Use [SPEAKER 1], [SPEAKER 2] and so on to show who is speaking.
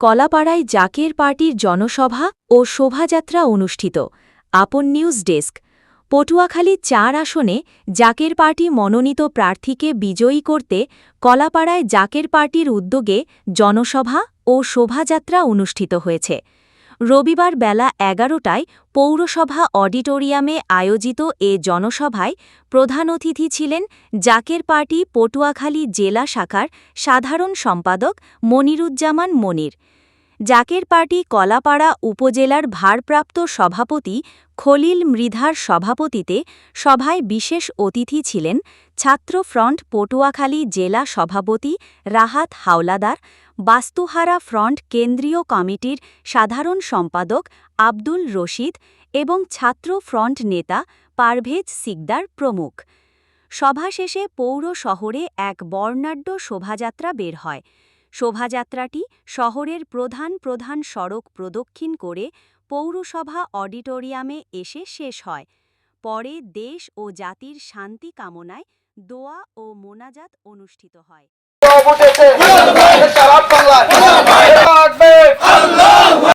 [SPEAKER 1] কলাপাড়ায় জাকের পার্টির জনসভা ও শোভাযাত্রা অনুষ্ঠিত। আপন নিউজ ডেস্ক। পটুয়াখালী চার আসনে জাকের পার্টি মনোনীত প্রার্থীকে বিজয়ী করতে কলাপাড়ায় জাকের পার্টির উদ্যোগে জনসভা ও শোভাযাত্রা অনুষ্ঠিত হয়েছে। রবিবার বেলা এগারোটায় পৌরসভা অডিটোরিয়ামে আয়োজিত এ জনসভায় প্রধান অতিথি ছিলেন জাকের পার্টি পটুয়াখালী জেলা শাখার সাধারণ সম্পাদক মনিরুজ্জামান মনির। জাকের পার্টি কলাপাড়া উপজেলার ভারপ্রাপ্ত সভাপতি খলিল মৃধার সভাপতিতে সভায় বিশেষ অতিথি ছিলেন ছাত্র ফ্রন্ট পটুয়াখালী জেলা সভাপতি রাহাত হাওলাদার, বাস্তুহারা ফ্রন্ট কেন্দ্রীয় কমিটির সাধারণ সম্পাদক আব্দুল রশিদ এবং ছাত্র ফ্রন্ট নেতা পারভেজ সিকদার প্রমুখ। সভা শেষে পৌর শহরে এক বর্ণাঢ্য শোভাযাত্রা বের হয়। শোভাযাত্রাটি শহরের প্রধান প্রধান সড়ক প্রদক্ষিণ করে পৌরসভা অডিটোরিয়ামে এসে শেষ হয়। পরে দেশ ও জাতির শান্তি কামনায় দোয়া ও মোনাজাত অনুষ্ঠিত হয়।